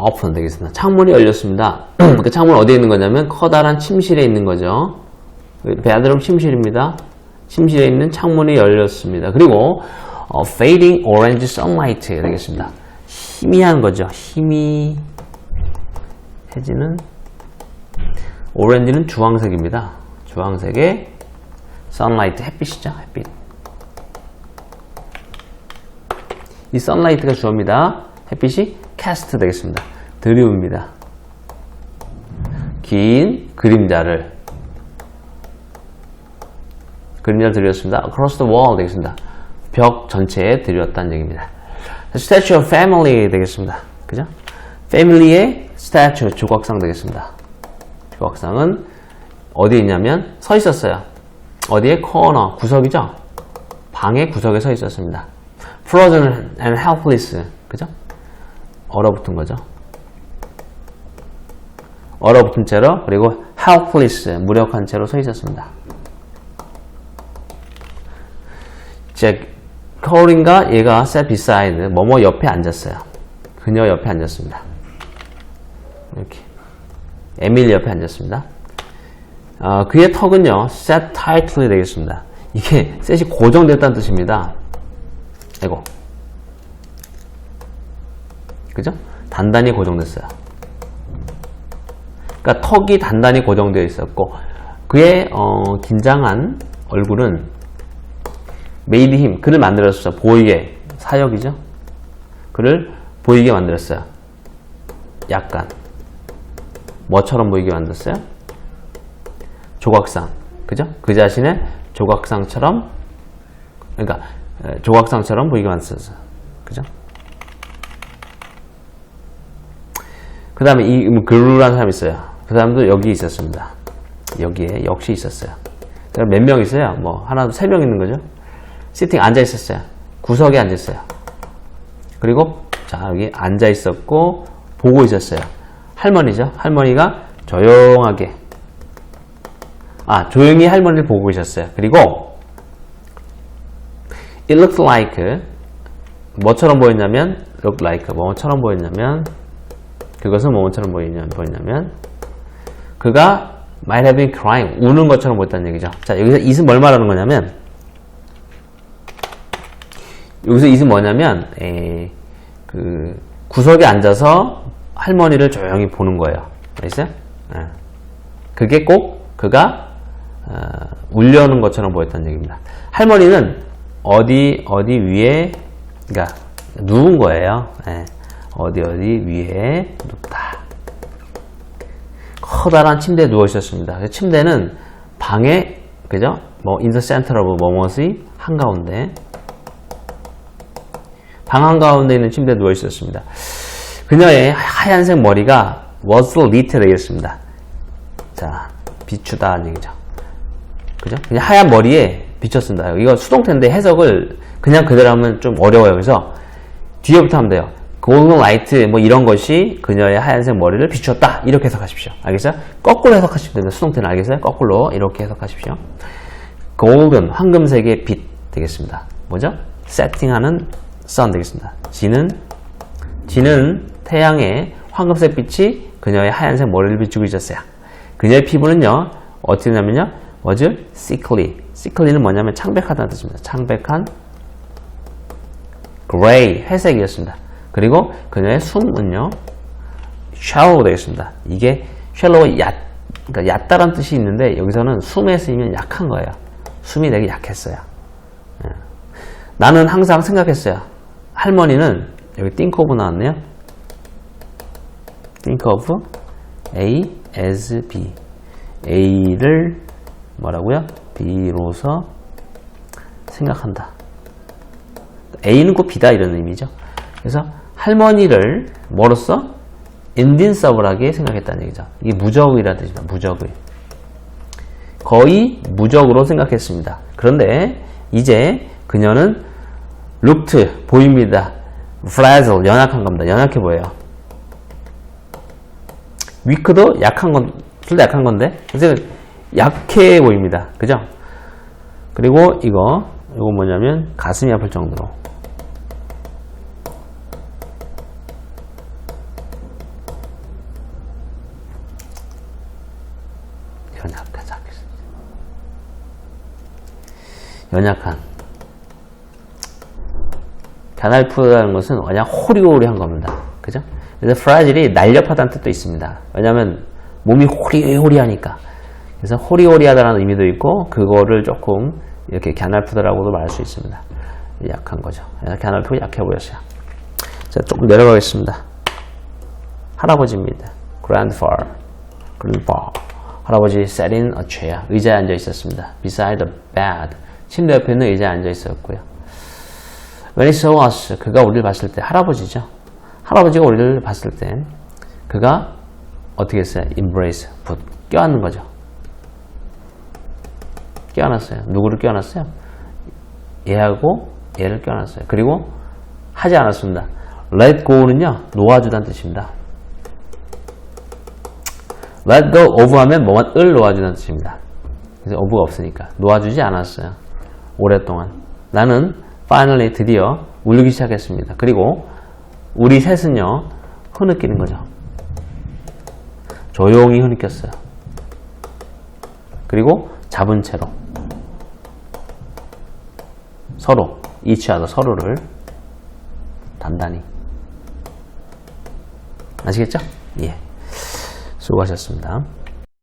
open 되겠습니다. 창문이 열렸습니다. 그 창문 어디에 있는 거냐면 커다란 침실에 있는 거죠. 베드룸 침실입니다. 침실에 있는 창문이 열렸습니다. 그리고 어, fading orange sunlight 되겠습니다. 희미한 거죠. 희미 해지는 오렌지는 주황색입니다. 주황색의 sunlight 햇빛이죠. 햇빛. 이 sunlight가 주어입니다. 햇빛이 cast 되겠습니다. 드리웁니다. 긴 그림자를 그림자를 드렸습니다. across the wall 되겠습니다. 벽 전체에 드렸다는 얘기입니다. statue of family 되겠습니다. 그죠? family의 statue 조각상 되겠습니다. 조각상은 어디에 있냐면 서 있었어요. 어디에? 코너 구석이죠? 방의 구석에 서 있었습니다. frozen and helpless 그죠? 얼어붙은 거죠. 얼어붙은 채로 그리고 helpless 무력한 채로 서 있었습니다. 제 커린과 얘가 sat beside 뭐뭐 옆에 앉았어요. 그녀 옆에 앉았습니다. 이렇게 에밀리 옆에 앉았습니다. 어, 그의 턱은요 set tightly 되겠습니다. 이게 셋이 고정됐다는 뜻입니다. 이거 그죠? 단단히 고정됐어요. 그러니까 턱이 단단히 고정되어 있었고 그의 어, 긴장한 얼굴은 made him 그를 만들었어요. 보이게 사역이죠. 그를 보이게 만들었어요. 약간 뭐처럼 보이게 만들었어요? 조각상 그죠? 그 자신의 조각상처럼 그러니까 에, 조각상처럼 보이게 만들었어요. 그죠? 그 다음에 이 그루라는 사람이 있어요. 그 사람도 여기 있었습니다. 여기에 역시 있었어요. 몇 명 있어요? 뭐 하나, 세 명 있는 거죠. 시팅 앉아 있었어요. 구석에 앉아 있어요. 그리고 자 여기 앉아 있었고 보고 있었어요. 할머니죠. 할머니가 조용하게 아 조용히 할머니를 보고 계셨어요. 그리고 it looked like 뭐처럼 보였냐면 look like 뭐처럼 보였냐면 그것은 뭐처럼 보이냐, 보였냐면 그가 might have been crying 우는 것처럼 보였다는 얘기죠. 자 여기서 it은 뭘 말하는 거냐면 여기서 it은 뭐냐면 에, 그 구석에 앉아서 할머니를 조용히 보는 거예요. 알겠어요? 예. 그게 꼭 그가 어, 울려는 것처럼 보였다는 얘기입니다. 할머니는 어디 어디 위에 그러니까 누운 거예요. 예. 어디 어디 위에 눕다. 커다란 침대에 누워 있었습니다. 그 침대는 방에 그죠? 뭐 in the center of 뭐뭇이 한가운데 방 한 가운데 있는 침대에 누워 있었습니다. 그녀의 하얀색 머리가 was lit 되겠습니다. 자, 비추다는 얘기죠. 그죠? 그냥 하얀 머리에 비쳤습니다. 이거 수동태인데 해석을 그냥 그대로 하면 좀 어려워요. 그래서 뒤에부터 하면 돼요. Golden light 뭐 이런 것이 그녀의 하얀색 머리를 비추었다. 이렇게 해석하십시오. 알겠어요? 거꾸로 해석하시면 됩니다. 수동태는 알겠어요? 거꾸로 이렇게 해석하십시오. golden 황금색의 빛 되겠습니다. 뭐죠? 세팅하는 sun 되겠습니다. 지는 지는 태양의 황금색 빛이 그녀의 하얀색 머리를 비추고 있었어요. 그녀의 피부는요, 어떻게 되냐면요, was sickly. sickly는 뭐냐면 창백하다는 뜻입니다. 창백한 gray, 회색이었습니다. 그리고 그녀의 숨은요, shallow 되겠습니다. 이게 shallow, 얕, 그러니까 얕다란 뜻이 있는데 여기서는 숨에 쓰이면 약한 거예요. 숨이 되게 약했어요. 예. 나는 항상 생각했어요. 할머니는 여기 think of 나왔네요. think of A as B. A를 뭐라고요? B로서 생각한다. A는 꼭 B다 이런 의미죠. 그래서 할머니를 뭐로써 인딘서블하게 생각했다는 얘기죠. 이게 무적의라는 뜻입니다. 무적의. 거의 무적으로 생각했습니다. 그런데 이제 그녀는 looked 보입니다. fragile 연약한 겁니다. 연약해 보여요. 위크도 약한 건, 둘다 약한 건데, 그래서 약해 보입니다. 그죠? 그리고 이거, 이거 뭐냐면 가슴이 아플 정도로. 연약하자. 연약한. 가날프라는 것은 그냥 호리호리한 겁니다. 그죠? 그래서 프라질이 날렵하다는 뜻도 있습니다. 왜냐하면 몸이 호리호리하니까. 그래서 호리호리하다는 의미도 있고 그거를 조금 이렇게 갸날프다라고도 말할 수 있습니다. 약한 거죠. 갸날프 약해 보였어요. 자, 조금 내려가겠습니다. 할아버지입니다. grandfather, grandpa. 할아버지 sat in a chair. 의자에 앉아 있었습니다. beside the bed. 침대 옆에 있는 의자에 앉아 있었고요. When he saw us, 그가 우리를 봤을 때 할아버지죠. 할아버지가 우리를 봤을 때 그가 어떻게 했어요? embrace, put, 껴안는 거죠. 껴안았어요. 누구를 껴안았어요? 얘하고 얘를 껴안았어요. 그리고 하지 않았습니다. let go는요, 놓아주다는 뜻입니다. let go of 하면 뭐를 놓아주다는 뜻입니다. 그래서 of가 없으니까. 놓아주지 않았어요. 오랫동안. 나는 finally 드디어 울기 시작했습니다. 그리고 우리 셋은요, 흐느끼는 거죠. 조용히 흐느꼈어요. 그리고 잡은 채로 서로 이치하다 서로를 단단히 아시겠죠? 예. 수고하셨습니다.